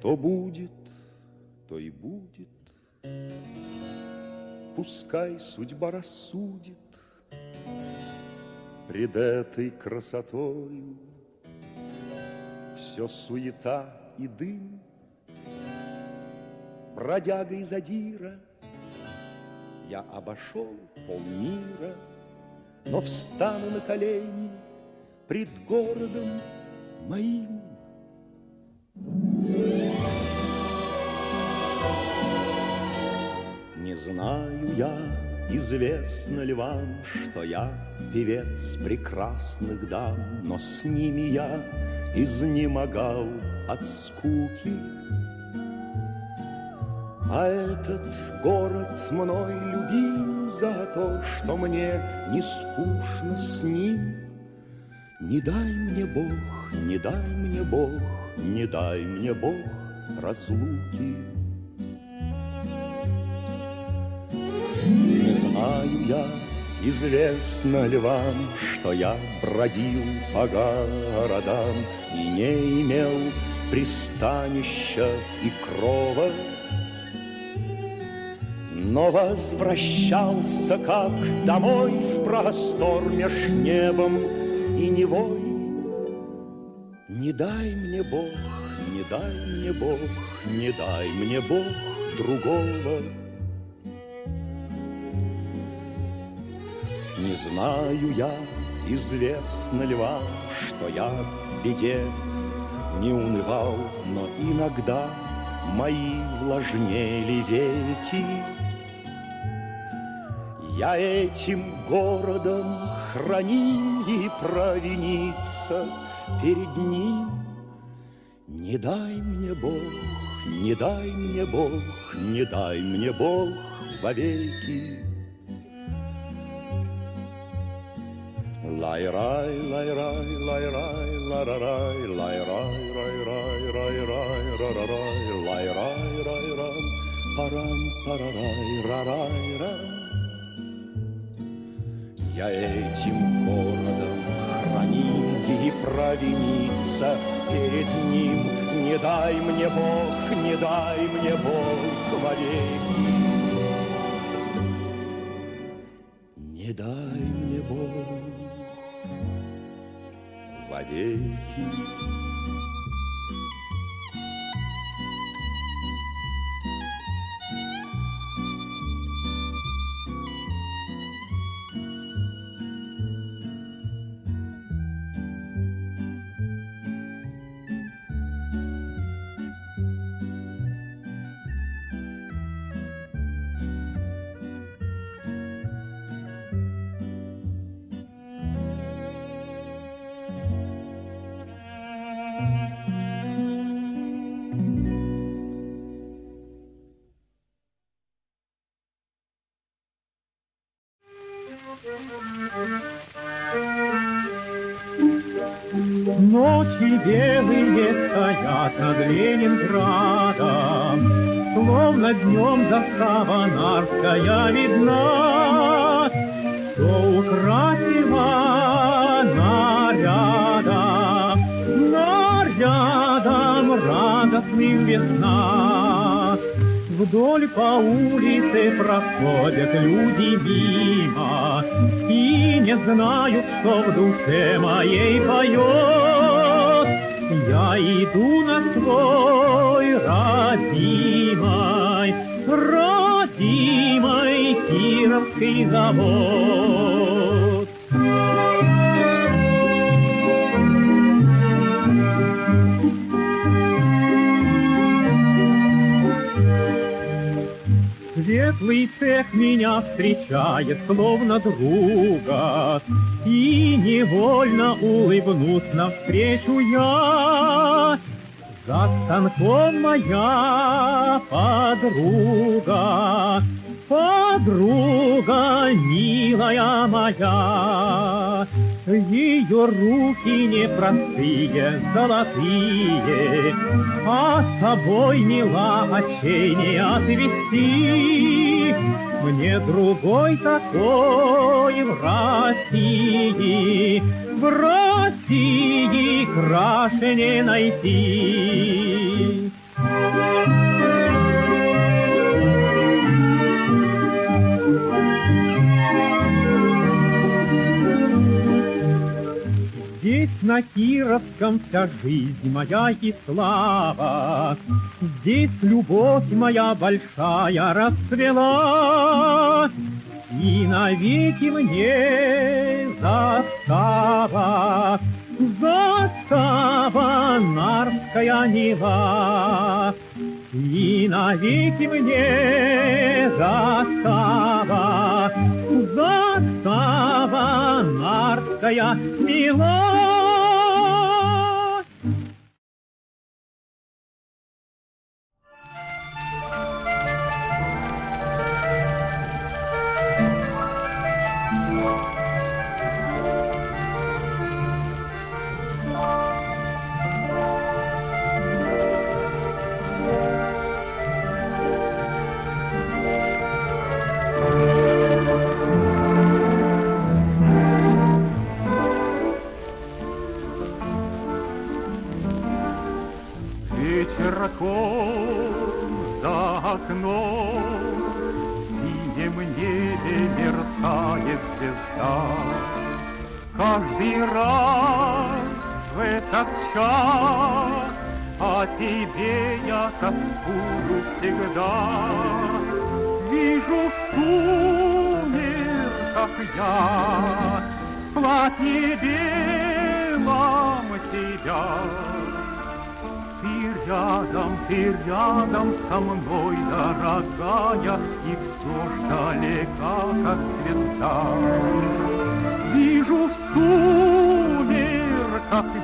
Что будет, то и будет. Пускай судьба рассудит Пред этой красотою Все суета и дым, Бродяга из Адира, Я обошел полмира, Но встану на колени Пред городом моим. Не знаю я, известно ли вам, Что я певец прекрасных дам, Но с ними я изнемогал от скуки. А этот город мной любим за то, Что мне не скучно с ним. Не дай мне Бог, не дай мне Бог, Не дай мне Бог разлуки. Знаю я, известно ли вам, Что я бродил по городам И не имел пристанища и крова, но возвращался как домой в простор меж небом и невой. Не дай мне Бог, не дай мне Бог, не дай мне Бог другого. Не знаю я, известно ли вам, что я в беде не унывал, но иногда мои влажнели веки. Я этим городом храним и провиниться перед ним. Не дай мне Бог, не дай мне Бог, не дай мне Бог вовеки. Лай-рай, лай-рай, лай-рай, ла-ра-рай, лай-рай, рай-рай, рай-рай, ра-ра-рай, лай-рай, рай-рам, парам, парарай, рарай-рам. Я этим городом храним и провиниться перед ним. Не дай мне Бог, не дай мне Бог вовеки. Не дай вовеки. Ночи белые стоят над Ленинградом, Словно днем застава Нарвская видна, Что украсила нарядом, Нарядом радостным весна. Вдоль по улице проходят люди мимо И не знают, что в душе моей поет. Я иду на свой родимой, родимой Кировский завод. Светлый цех меня встречает, словно друга, И невольно улыбнусь навстречу я. За станком моя подруга, Подруга милая моя, Ее руки непростые, золотые, А с собой мила очей не отвести. Мне другой такой в России, В России краше не найти. На Кировском вся жизнь моя и слава, Здесь любовь моя большая расцвела, И навеки мне застава, Застава Нарвская Нева. И навеки мне застава, застава Нарвская мила. Вечерком за окном В синем небе мерцает звезда. Каждый раз в этот час О тебе я тоскую всегда. Вижу в сумерках я платье белом тебя. Ты рядом, ты рядом со мной, дорогая, И все ж далека, как звезда. Вижу в сумерках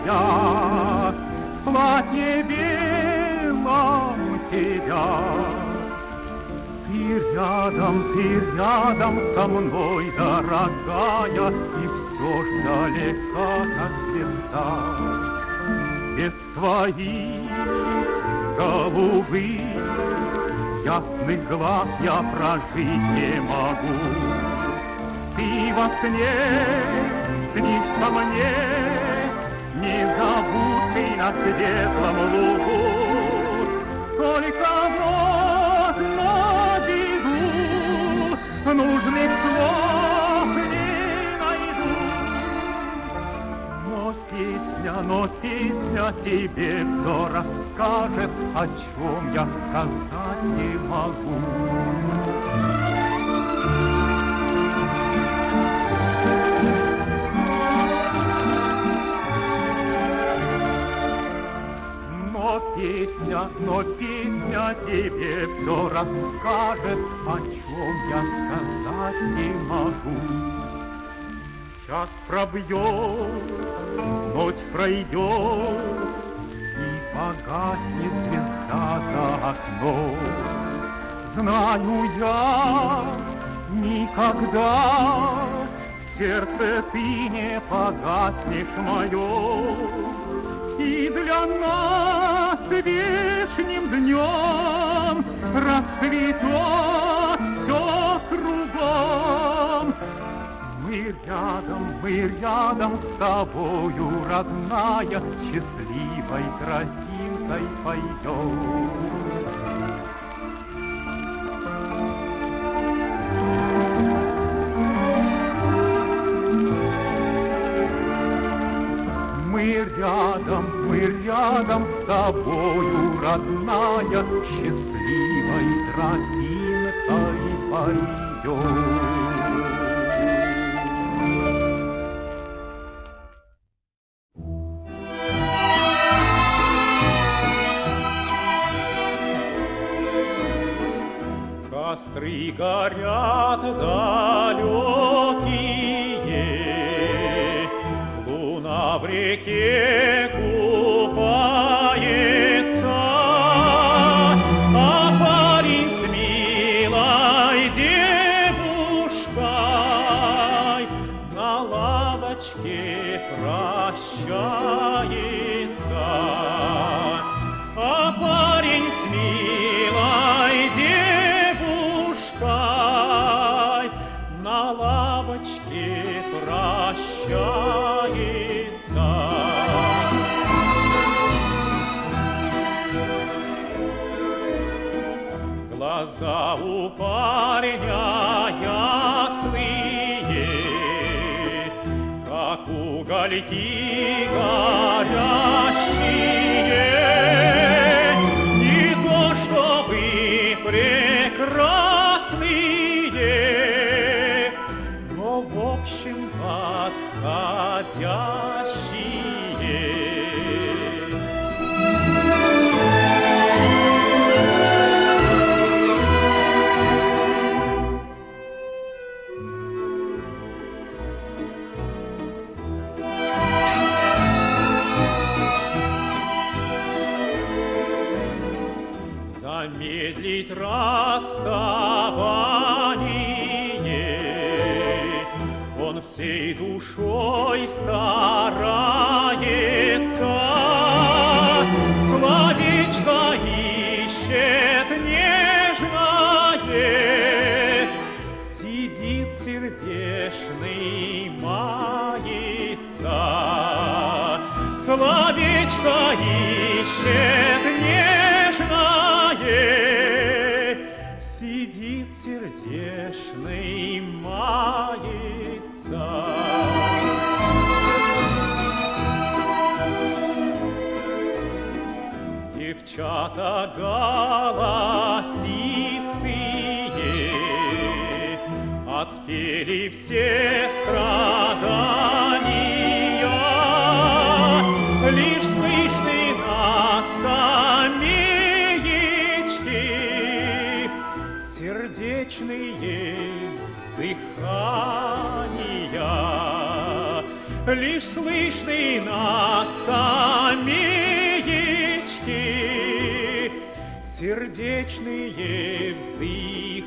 я платье белом тебя. Ты рядом, ты рядом со мной, дорогая, И все ж далека, как звезда без твоих голубых ясных глаз я прожить не могу. Ты во сне снишься мне, незабудкой на светлом лугу. Только песня, но песня тебе все расскажет, о чем я сказать не могу. Но песня, но песня тебе все расскажет, о чем я сказать не могу. Час пробьет, ночь пройдет, И погаснет звезда за окном. Знаю я, никогда В сердце ты не погаснешь мое, И для нас вечным днем Расцветет все кругом. Мы рядом, мы рядом с тобою, родная, Счастливой тропинкой пойдем. Мы рядом, мы рядом с тобою, родная, Счастливой тропинкой пойдем. Костры горят далекие, Луна в реке купается, А парень с милой девушкой На лавочке прощается. Глаза у парня ясные, Как угольки горящие, Не то чтобы прекрасные, Но в общем подходящие. Замедлить расставание. Он всей душой старается. Словечко ищет нежное. Сидит сердешный, мается Словечко ищет сердешный, мается. Девчата голосистые Отпели все страдания Лишь слышны на скамеечке Сердечные вздыхания.